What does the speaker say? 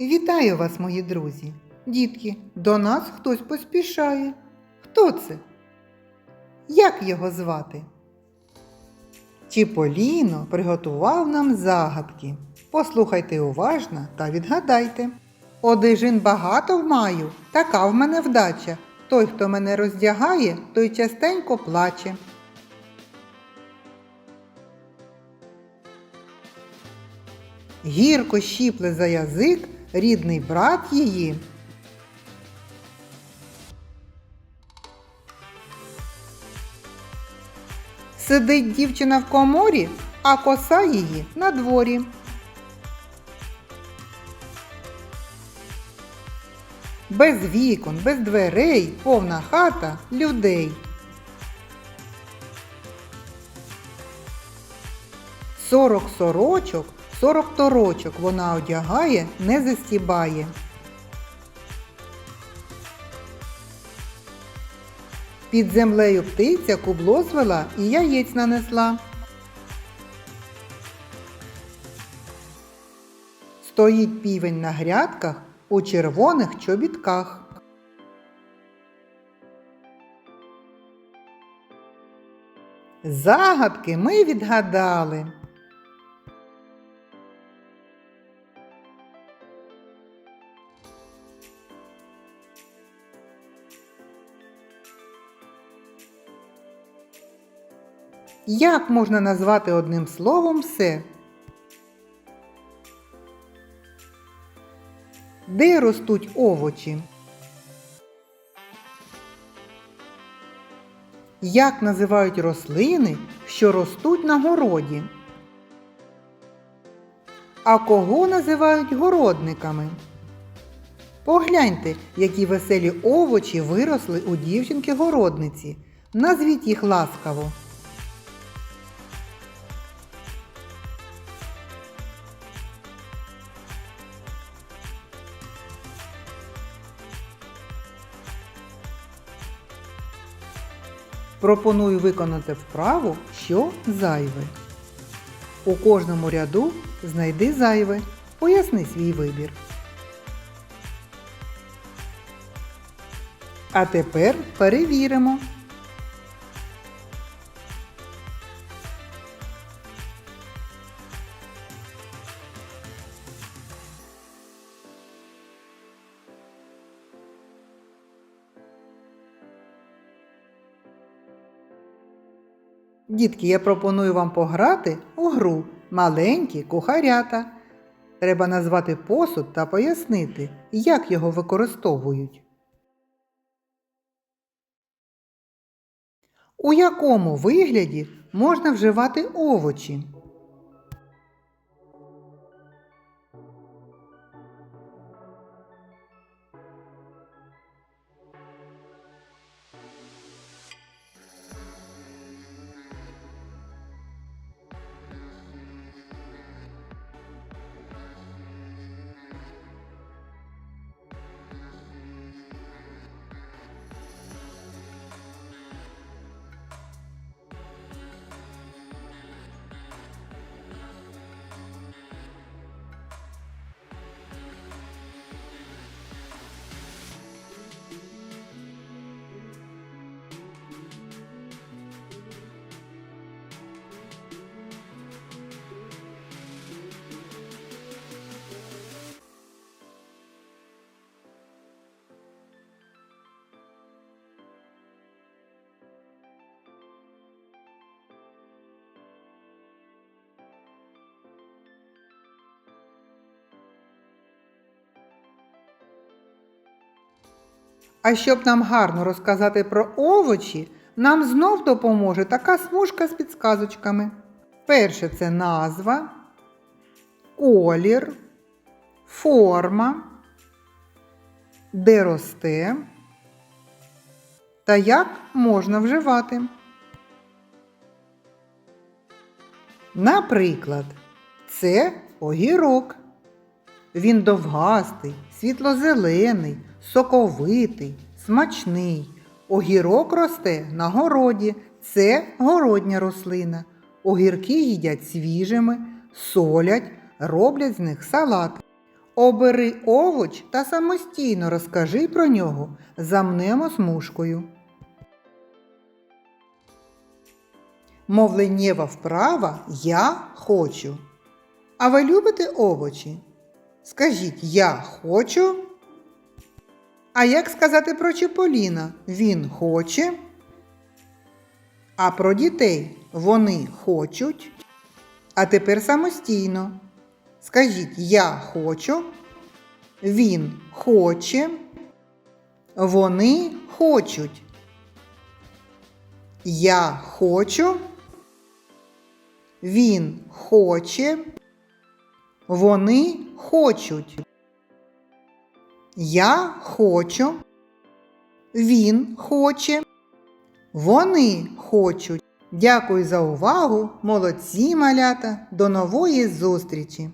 Вітаю вас, мої друзі! Дітки, до нас хтось поспішає. Хто це? Як його звати? Чіполіно приготував нам загадки. Послухайте уважно та відгадайте. Одежин багато маю, така в мене вдача. Той, хто мене роздягає, той частенько плаче. Гірко щіпле за язик рідний брат її. Сидить дівчина в коморі, а коса її на дворі. Без вікон, без дверей, повна хата людей. Сорок сорочок, сорок торочок вона одягає, не застібає. Під землею птиця кубло звела і яєць нанесла. Стоїть півень на грядках у червоних чобітках. Загадки ми відгадали. Як можна назвати одним словом все? Де ростуть овочі? Як називають рослини, що ростуть на городі? А кого називають городниками? Погляньте, які веселі овочі виросли у дівчинки-городниці. Назвіть їх ласкаво. Пропоную виконати вправу, що зайве. У кожному ряду знайди зайве. Поясни свій вибір. А тепер перевіримо. Дітки, я пропоную вам пограти у гру маленькі кухарята. Треба назвати посуд та пояснити, як його використовують. У якому вигляді можна вживати овочі? А щоб нам гарно розказати про овочі, нам знов допоможе така смужка з підсказочками. Перше це назва, колір, форма, де росте та як можна вживати. Наприклад, це огірок. Він довгастий, світло-зелений, соковитий, смачний. Огірок росте на городі. Це городня рослина. Огірки їдять свіжими, солять, роблять з них салат. Обери овоч та самостійно розкажи про нього замнемо смужкою. Мовленнєва вправа Я хочу. А ви любите овочі? Скажіть Я хочу. А як сказати про Чіполіна? Він хоче. А про дітей вони хочуть. А тепер самостійно. Скажіть Я хочу. Він хоче. Вони хочуть. Я хочу. Він хоче. Вони хочуть. Я хочу. Він хоче. Вони хочуть. Дякую за увагу. Молодці малята. До нової зустрічі!